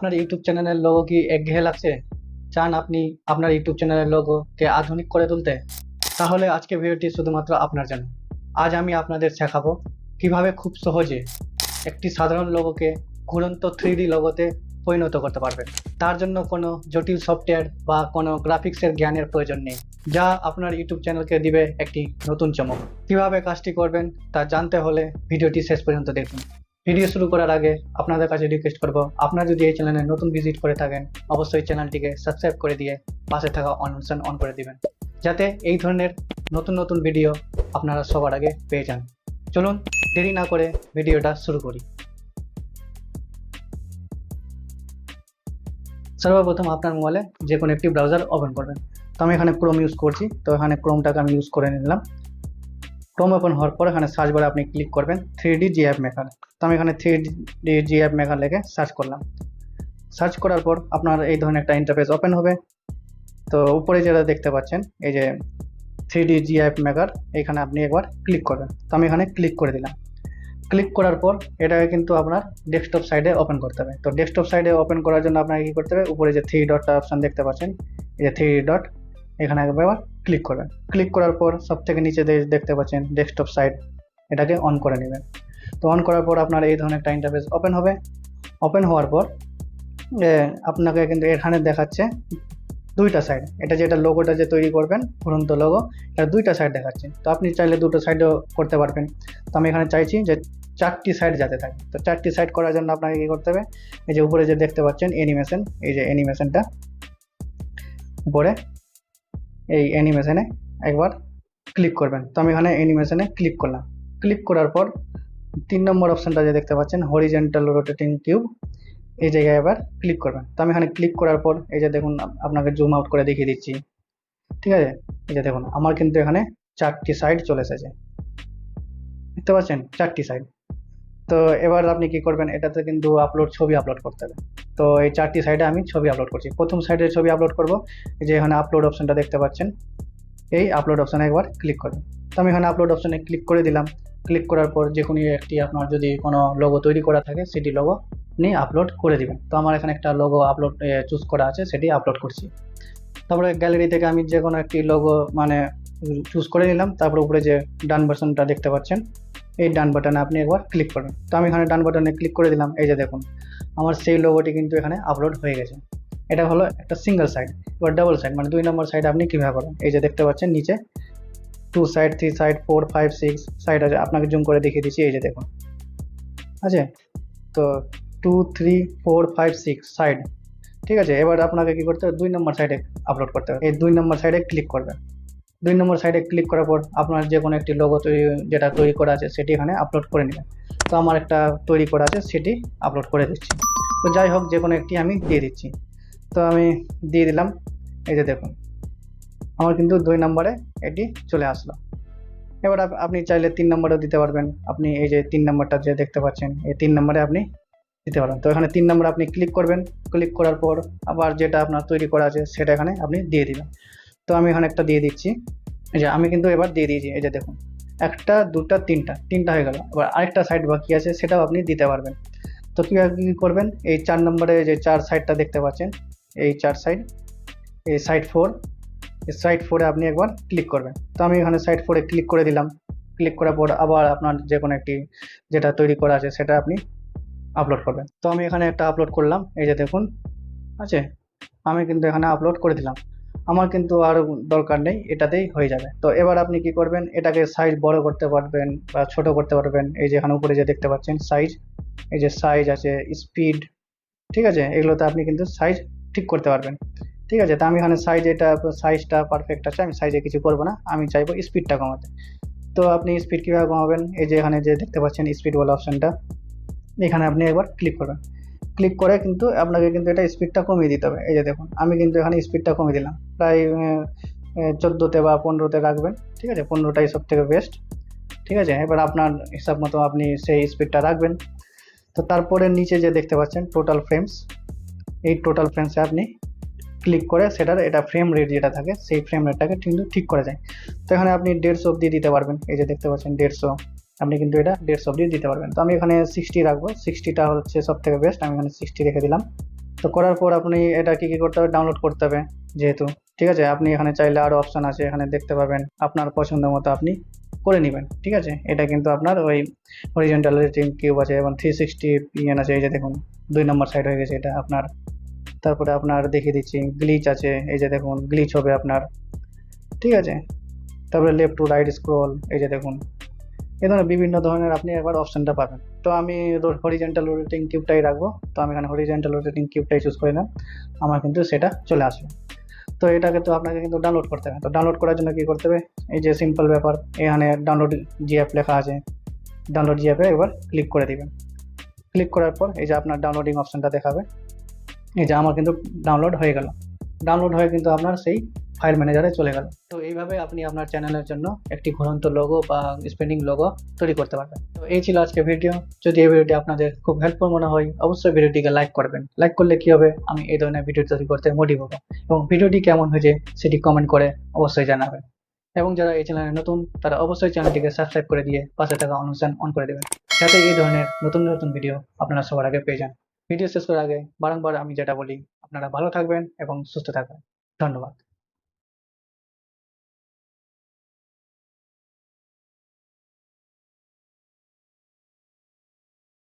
আপনার ইউটিউব চ্যানেলের লোগো কি একঘেয়ে লাগছে? চান আপনি আপনার ইউটিউব চ্যানেলের লোগোকে আধুনিক করে তুলতে? তাহলে আজকে ভিডিওটি শুধুমাত্র আপনার জন্য। আজ আমি আপনাদের শেখাবো কীভাবে খুব সহজে একটি সাধারণ লোগোকে ঘুরন্ত থ্রি ডি লোগোতে পরিণত করতে পারবেন। তার জন্য কোনো জটিল সফটওয়্যার বা কোনো গ্রাফিক্সের জ্ঞানের প্রয়োজন নেই, যা আপনার ইউটিউব চ্যানেলকে দিবে একটি নতুন চমক। কীভাবে কাজটি করবেন তা জানতে হলে ভিডিওটি শেষ পর্যন্ত দেখুন। ভিডিও শুরু করার আগে আপনাদের কাছে রিকোয়েস্ট করব, আপনারা যদি এই চ্যানেলে নতুন ভিজিট করে থাকেন, অবশ্যই চ্যানেলটিকে সাবস্ক্রাইব করে দিয়ে পাশে থাকা অনশন অন করে দিবেন। যাতে এই ধরনের নতুন নতুন ভিডিও আপনারা সবার আগে পেয়ে যান। চলুন, দেরি না করে ভিডিওটা শুরু করি। সর্বপ্রথম আপনার মোবাইলে যে কোনো একটি ব্রাউজার ওপেন করবেন। তো আমি এখানে ক্রোম ইউজ করছি, তো এখানে ক্রোমটাকে আমি ইউজ করে নিলাম। ক্রোম ওপেন হওয়ার পর এখানে সার্চ বারে আপনি ক্লিক করবেন three D G app maker তো আমি এখানে three D G app maker লিখে সার্চ করলাম। সার্চ করার পর আপনার এই ধরনের একটা ইন্টারফেস ওপেন হবে। তো উপরে যেটা দেখতে পাচ্ছেন, এই যে three D G app maker এখানে আপনি একবার ক্লিক করবেন। তো আমি এখানে ক্লিক করে দিলাম। ক্লিক করার পর এটাকে কিন্তু আপনার ডেস্কটপ সাইডে ওপেন করতে হবে। তো ডেস্কটপ সাইডে ওপেন করার জন্য আপনাকে কী করতে হবে? উপরে যে থ্রি ডটটা অপশান দেখতে পাচ্ছেন, এই যে থ্রি ডট এখানে একবার ক্লিক করবেন। ক্লিক করার পর সব থেকে নিচে দেখতে পাচ্ছেন ডেস্কটপ সাইড এটাকে অন করে নেবেন। তো অন করার পর আপনার এই ধরনের একটা ইন্টারফেস ওপেন হবে। ওপেন হওয়ার পর আপনাকে কিন্তু এখানে দেখাচ্ছে দুইটা সাইড এটা যেটা লোগোটা যে তৈরি করবেন পুরন্ত লোগো এটা দুইটা সাইড দেখাচ্ছে। তো আপনি চাইলে দুটো সাইডও করতে পারবেন। তো আমি এখানে চাইছি যে চারটি সাইড যাতে থাকে। তো চারটি সাইড করার জন্য আপনাকে কী করতে হবে? এই যে উপরে যে দেখতে পাচ্ছেন অ্যানিমেশন এই যে অ্যানিমেশনটা উপরে এই অ্যানিমেশনে একবার ক্লিক করবেন। তো আমি এখানে অ্যানিমেশনে ক্লিক করলাম। ক্লিক করার পর তিন নম্বর অপশানটা যে দেখতে পাচ্ছেন হরিজেন্টাল রোটেটিং কিউব এই জায়গায় এবার ক্লিক করবেন। তো আমি এখানে ক্লিক করার পর, এই যে দেখুন, আপ- আপনাকে জুম আউট করে দেখিয়ে দিচ্ছি। ঠিক আছে? এই যে দেখুন, আমার কিন্তু এখানে চারটি সাইড চলে এসেছে। দেখতে পাচ্ছেন? চারটি সাইড তো এবার আপনি কি করবেন, এটাতে কিন্তু আপলোড ছবি আপলোড করতে হবে। তো এই চারটি সাইডে আমি ছবি আপলোড করছি। প্রথম সাইডে ছবি আপলোড করব যে এখানে আপলোড অপশনটা দেখতে পাচ্ছেন। এই আপলোড অপশানে একবার ক্লিক করবেন। তো আমি এখানে আপলোড অপশানে ক্লিক করে দিলাম। ক্লিক করার পর যে কোনো একটি আপনার যদি কোনো লোগো তৈরি করা থাকে, সেটি লোগো নিয়ে আপলোড করে দিবেন। তো আমার এখানে একটা লোগো আপলোড চুজ করা আছে, সেটি আপলোড করছি। তারপরে গ্যালারি থেকে আমি যে কোনো একটি লোগো মানে চুজ করে নিলাম। তারপর উপরে যে ডান বাটনটা দেখতে পাচ্ছেন, এই ডান বাটনে আপনি একবার ক্লিক করবেন। তো আমি এখানে ডান বাটনে ক্লিক করে দিলাম, এই যে দেখুন, আমার সেই লোগোটি কিন্তু এখানে আপলোড হয়ে গেছে। এটা হলো একটা সিঙ্গেল সাইড এবার ডাবল সাইড মানে দুই নম্বর সাইড আপনি কীভাবে করবেন? এই যে দেখতে পাচ্ছেন, নিচে two side three side four five six side আছে। আপনাকে জুম করে দেখিয়ে দিচ্ছি, এই যে দেখুন। আছে? তো two three four five six side ঠিক আছে? এবার আপনাকে কী করতে হবে? দুই নম্বর সাইডে আপলোড করতে হবে। এই দুই নম্বর সাইডে ক্লিক করবেন। দুই নম্বর সাইডে ক্লিক করার পর আপনার যে কোনো একটি লোগো তৈরি, যেটা তৈরি করা আছে, সেটি এখানে আপলোড করে নেবেন। তো আমার একটা তৈরি করা আছে, সেটি আপলোড করে দিচ্ছি। তো যাই হোক, যে কোনো একটি আমি দিয়ে দিচ্ছি। তো আমি দিয়ে দিলাম। এই যে দেখুন। আমার কিন্তু দুই নম্বরে এটি চলে আসলো। এবার আপ- আপনি চাইলে তিন নম্বরেও দিতে পারবেন। আপনি এই যে তিন নম্বরটা যে দেখতে পাচ্ছেন, এই তিন নম্বরে আপনি দিতে পারবেন। তো এখানে তিন নম্বরে আপনি ক্লিক করবেন। ক্লিক করার পর আবার যেটা আপনার তৈরি করা আছে, সেটা এখানে আপনি দিয়ে দিবেন। তো আমি এখানে একটা দিয়ে দিচ্ছি। এই যে আমি কিন্তু এবার দিয়ে দিয়েছি। এই যে দেখুন, একটা, দুটা, তিনটা তিনটা হয়ে গেল। এবার আরেকটা সাইড বাকি আছে, সেটাও আপনি দিতে পারবেন। তো কীভাবে কী করবেন? এই চার নম্বরে যে চার সাইডটা দেখতে পাচ্ছেন, এই চার সাইড এই সাইড ফোর সাইড ফোরে আপনি একবার ক্লিক করবেন। তো আমি এখানে সাইড ফোরে ক্লিক করে দিলাম। ক্লিক করার পর আবার আপনার যে কোনো একটি যেটা তৈরি করা আছে সেটা আপনি আপলোড করবেন। তো আমি এখানে একটা আপলোড করলাম। এই যে দেখুন, আছে? আমি কিন্তু এখানে আপলোড করে দিলাম। আমার কিন্তু আর দরকার নেই, এটাতেই হয়ে যাবে। তো এবার আপনি কি করবেন? এটাকে সাইজ বড় করতে পারবেন বা ছোট করতে পারবেন। এই যে এখানে উপরে যে দেখতে পাচ্ছেন সাইজ এই যে সাইজ আছে স্পিড ঠিক আছে? এগুলোতে আপনি কিন্তু সাইজ ঠিক করতে পারবেন। ঠিক আছে? তা আমি এখানে সাইজ এটা সাইজটা পারফেক্ট আছে, আমি সাইজে কিছু করব না, আমি চাইব স্পিডটা কমাতে। তো আপনি স্পিড কীভাবে কমাবেন? এই যে এখানে যে দেখতে পাচ্ছেন স্পিড বলা অপশানটা এখানে আপনি একবার ক্লিক করবেন। ক্লিক করে কিন্তু আপনাকে কিন্তু এটা স্পিডটা কমিয়ে দিতে হবে। এই যে দেখুন, আমি কিন্তু এখানে স্পিডটা কমিয়ে দিলাম। প্রায় চোদ্দোতে বা পনেরোতে রাখবেন, ঠিক আছে? পনেরোটাই সব থেকে বেস্ট ঠিক আছে? এবার আপনার হিসাব মতো আপনি সেই স্পিডটা রাখবেন। তো তারপরে নিচে যে দেখতে পাচ্ছেন টোটাল ফ্রেমস এই টোটাল ফ্রেমসে আপনি ক্লিক করে সেটার এটা ফ্রেম রেট যেটা থাকে, সেই ফ্রেম রেটটাকে কিন্তু ঠিক করা যায় তো এখানে আপনি দেড়শো অব্দি দিতে পারবেন। এই যে দেখতে পাচ্ছেন, দেড়শো। আপনি কিন্তু এটা দেড়শো অব্দি দিতে পারবেন। তো আমি এখানে সিক্সটি রাখব। সিক্সটিটা হচ্ছে সব থেকে বেস্ট আমি এখানে সিক্সটি রেখে দিলাম। তো করার পর আপনি এটা কি কি করতে হবে? ডাউনলোড করতে হবে, যেহেতু। ঠিক আছে? আপনি এখানে চাইলে আরও অপশান আছে। এখানে দেখতে পাবেন, আপনার পছন্দ মতো আপনি করে নেবেন। ঠিক আছে? এটা কিন্তু আপনার ওই হরিজেন্টাল রেটিং কিউব আছে এবং থ্রি সিক্সটি পিএন আছে। এই যে দেখুন, দুই নম্বর সাইড হয়ে গেছে এটা আপনার। তারপরে আপনার দেখিয়ে দিচ্ছি গ্লিচ আছে, এই যে দেখুন গ্লিচ হবে আপনার। ঠিক আছে? তারপরে লেফট টু রাইট স্ক্রল এই যে দেখুন। এই ধরনের বিভিন্ন ধরনের আপনি একবার অপশানটা পাবেন। তো আমি হরিজেন্টাল রোটেটিং কিউবটাই রাখব। তো আমি এখানে হরিজেন্টাল রোটেটিং কিউবটাই চুজ করে নিলাম আমার কিন্তু সেটা চলে আসবে। তো এটাকে তো আপনাকে কিন্তু ডাউনলোড করতে হবে। তো ডাউনলোড করার জন্য কী করতে হবে? এই যে সিম্পল ব্যাপার, এখানে ডাউনলোড জি অ্যাপ লেখা আছে। ডাউনলোড জি অ্যাপে এবার ক্লিক করে দেবেন। ক্লিক করার পর এই যে আপনার ডাউনলোডিং অপশানটা দেখাবে। এই যে আমার কিন্তু ডাউনলোড হয়ে গেল। ডাউনলোড হয়ে কিন্তু আপনার সেই ফাইল ম্যানেজারে চলে গেল। তো এইভাবে আপনি আপনার চ্যানেলের জন্য একটি ঘুরন্ত লোগো বা স্পেন্ডিং লোগো তৈরি করতে পারবেন। তো এই ছিল আজকে ভিডিও যদি এই ভিডিওটি আপনাদের খুব হেল্পফুল মনে হয়, অবশ্যই ভিডিওটিকে লাইক করবেন। লাইক করলে কি হবে? আমি এই ধরনের ভিডিও তৈরি করতে মোটিভ হব। এবং ভিডিওটি কেমন হয়েছে সেটি কমেন্ট করে অবশ্যই জানাবেন। এবং যারা এই চ্যানেলে নতুন, তারা অবশ্যই চ্যানেলটিকে সাবস্ক্রাইব করে দিয়ে পাশে থাকা অনুষ্ঠান অন করে দেবেন। যাতে এই ধরনের নতুন নতুন ভিডিও আপনারা সবার আগে পেয়ে যান। ভিডিও শেষ করার আগে বারংবার আমি যেটা বলি, আপনারা ভালো থাকবেন এবং সুস্থ থাকবেন। ধন্যবাদ।